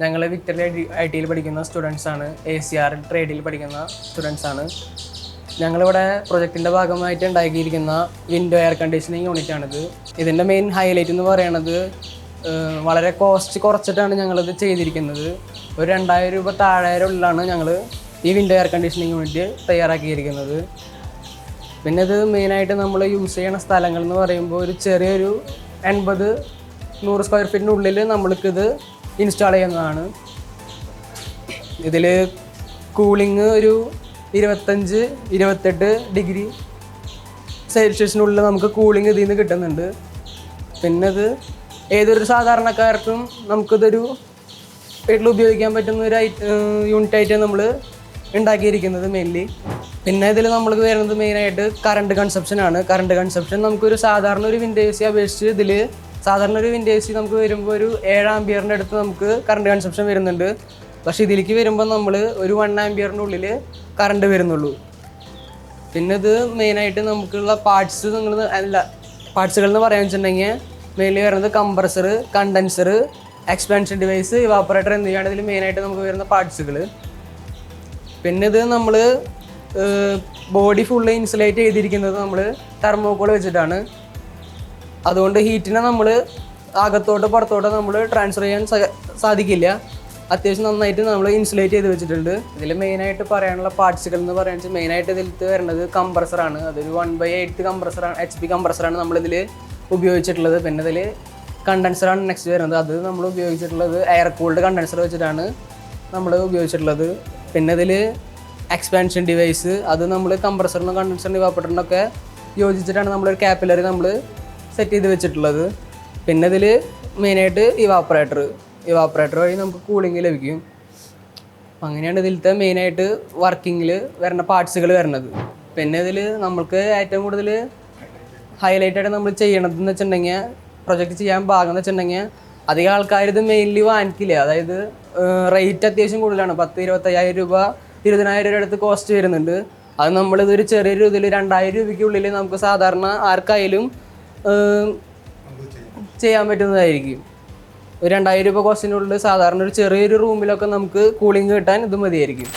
ഞങ്ങൾ victory I ടിയിൽ പഠിക്കുന്ന സ്റ്റുഡൻസാണ് എ സി ആർ ട്രേഡിൽ പഠിക്കുന്ന സ്റ്റുഡൻസാണ് ഞങ്ങളിവിടെ പ്രൊജക്റ്റിന്റെ ഭാഗമായിട്ട് ഉണ്ടാക്കിയിരിക്കുന്ന വിൻഡോ എയർ കണ്ടീഷനിങ് യൂണിറ്റ് ആണിത്. ഇതിന്റെ മെയിൻ ഹൈലൈറ്റ് എന്ന് പറയുന്നത് വളരെ കോസ്റ്റ് കുറച്ചിട്ടാണ് ഞങ്ങളിത് ചെയ്തിരിക്കുന്നത്. ഒരു രണ്ടായിരം രൂപ താഴെയുള്ളിലാണ് ഞങ്ങൾ ഈ വിൻഡോ എയർ കണ്ടീഷനിങ് യൂണിറ്റ് തയ്യാറാക്കിയിരിക്കുന്നത്. പിന്നെ ഇത് മെയിനായിട്ട് നമ്മൾ യൂസ് ചെയ്യണ സ്ഥലങ്ങൾ എന്ന് പറയുമ്പോൾ ഒരു ചെറിയൊരു എൺപത് നൂറ് സ്ക്വയർ ഫീറ്റിനുള്ളിൽ നമ്മൾക്കിത് ഇൻസ്റ്റാൾ ചെയ്യുന്നതാണ്. ഇതിൽ കൂളിംഗ് ഒരു ഇരുപത്തഞ്ച് ഇരുപത്തെട്ട് ഡിഗ്രി സെൽഷ്യസിനുള്ളിൽ നമുക്ക് കൂളിംഗ് ഇതിൽ നിന്ന് കിട്ടുന്നുണ്ട്. പിന്നെ ഇത് ഏതൊരു സാധാരണക്കാർക്കും നമുക്കിതൊരു വീട്ടിൽ ഉപയോഗിക്കാൻ പറ്റുന്ന ഒരു യൂണിറ്റ് ആയിട്ട് നമ്മൾ ഉണ്ടാക്കിയിരിക്കുന്നത് മെയിൻലി പിന്നെ ഇതിൽ നമ്മൾക്ക് വരുന്നത് മെയിനായിട്ട് കറണ്ട് കൺസപ്ഷൻ ആണ്. കറണ്ട് കൺസപ്ഷൻ നമുക്കൊരു സാധാരണ ഒരു വിൻഡേഴ്സി അപേക്ഷിച്ച് ഇതിൽ സാധാരണ ഒരു വിൻഡേഴ്സി നമുക്ക് വരുമ്പോൾ ഒരു ഏഴ് ആംബിയറിന്റെ അടുത്ത് നമുക്ക് കറണ്ട് കൺസപ്ഷൻ വരുന്നുണ്ട്. പക്ഷേ ഇതിലേക്ക് വരുമ്പോൾ നമ്മൾ ഒരു വൺ ആംബിയറിന്റെ ഉള്ളിൽ കറണ്ട് വരുന്നുള്ളൂ. പിന്നെ ഇത് മെയിനായിട്ട് നമുക്കുള്ള പാർട്സ് നിങ്ങൾ അല്ല പാർട്സുകൾ എന്ന് പറയാൻ വെച്ചിട്ടുണ്ടെങ്കിൽ മെയിൻലി വരുന്നത് compressor condenser expansion device evaporator എന്നിവയാണ് ഇതിൽ മെയിനായിട്ട് നമുക്ക് വരുന്ന പാർട്സുകൾ പിന്നെ ഇത് നമ്മൾ ബോഡി ഫുള്ള് ഇൻസുലേറ്റ് ചെയ്തിരിക്കുന്നത് നമ്മൾ തെർമോക്കോൾ വെച്ചിട്ടാണ്. അതുകൊണ്ട് ഹീറ്റിനെ നമ്മൾ അകത്തോട്ട് പുറത്തോട്ട് നമ്മൾ ട്രാൻസ്ഫർ ചെയ്യാൻ സാധിക്കില്ല. അത്യാവശ്യം നന്നായിട്ട് നമ്മൾ ഇൻസുലേറ്റ് ചെയ്ത് വെച്ചിട്ടുണ്ട്. ഇതിൽ മെയിനായിട്ട് പറയാനുള്ള പാർട്സുകൾ എന്ന് പറയുന്നത് മെയിനായിട്ട് ഇതിലത്ത് വരുന്നത് കംപ്രസറാണ് അതൊരു വൺ ബൈ എയ്റ്റ് കംപ്രസറാണ് എച്ച് പി കംപ്രസറാണ് നമ്മളിതിൽ ഉപയോഗിച്ചിട്ടുള്ളത്. പിന്നെ ഇതിൽ കണ്ടൻസറാണ് നെക്സ്റ്റ് വരുന്നത്. അത് നമ്മൾ ഉപയോഗിച്ചിട്ടുള്ളത് എയർ കൂൾഡ് കണ്ടൻസർ വെച്ചിട്ടാണ് നമ്മൾ ഉപയോഗിച്ചിട്ടുള്ളത്. പിന്നെ ഇതിൽ എക്സ്പാൻഷൻ ഡിവൈസ് അത് നമ്മൾ കംപ്രസറിനും കണ്ടൻസറിനും ഇവാപ്പറേറ്ററിനൊക്കെ യോജിച്ചിട്ടാണ് നമ്മളൊരു ക്യാപ്പിലറി നമ്മൾ സെറ്റ് ചെയ്ത് വെച്ചിട്ടുള്ളത്. പിന്നെ ഇതിൽ മെയിനായിട്ട് ഇവാപ്പറേറ്റർ ഇവാപ്പറേറ്റർ വഴി നമുക്ക് കൂളിംഗ് ലഭിക്കും. അങ്ങനെയാണ് ഇതിലത്തെ മെയിനായിട്ട് വർക്കിങ്ങിൽ വരുന്ന പാർട്സുകൾ വരുന്നത്. പിന്നെ ഇതിൽ നമ്മൾക്ക് ഏറ്റവും കൂടുതൽ ഹൈലൈറ്റായിട്ട് നമ്മൾ ചെയ്യണതെന്ന് വെച്ചിട്ടുണ്ടെങ്കിൽ പ്രൊജക്റ്റ് ചെയ്യാൻ ഭാഗം എന്ന് വെച്ചിട്ടുണ്ടെങ്കിൽ അധികം ആൾക്കാർ ഇത് മെയിൻലി വാങ്ങിക്കില്ല. അതായത് റേറ്റ് അത്യാവശ്യം കൂടുതലാണ്. പത്ത് ഇരുപത്തയ്യായിരം രൂപ ഇരുപതിനായിരം രൂപ അടുത്ത് കോസ്റ്റ് വരുന്നുണ്ട്. അത് നമ്മളിതൊരു ചെറിയൊരു ഇതിൽ രണ്ടായിരം രൂപയ്ക്കുള്ളിൽ നമുക്ക് സാധാരണ ആർക്കായാലും ചെയ്യാൻ പറ്റുന്നതായിരിക്കും. ഒരു രണ്ടായിരം രൂപ കോസ്റ്റിനുള്ളിൽ സാധാരണ ഒരു ചെറിയൊരു റൂമിലൊക്കെ നമുക്ക് കൂളിംഗ് കിട്ടാൻ ഇത് മതിയായിരിക്കും.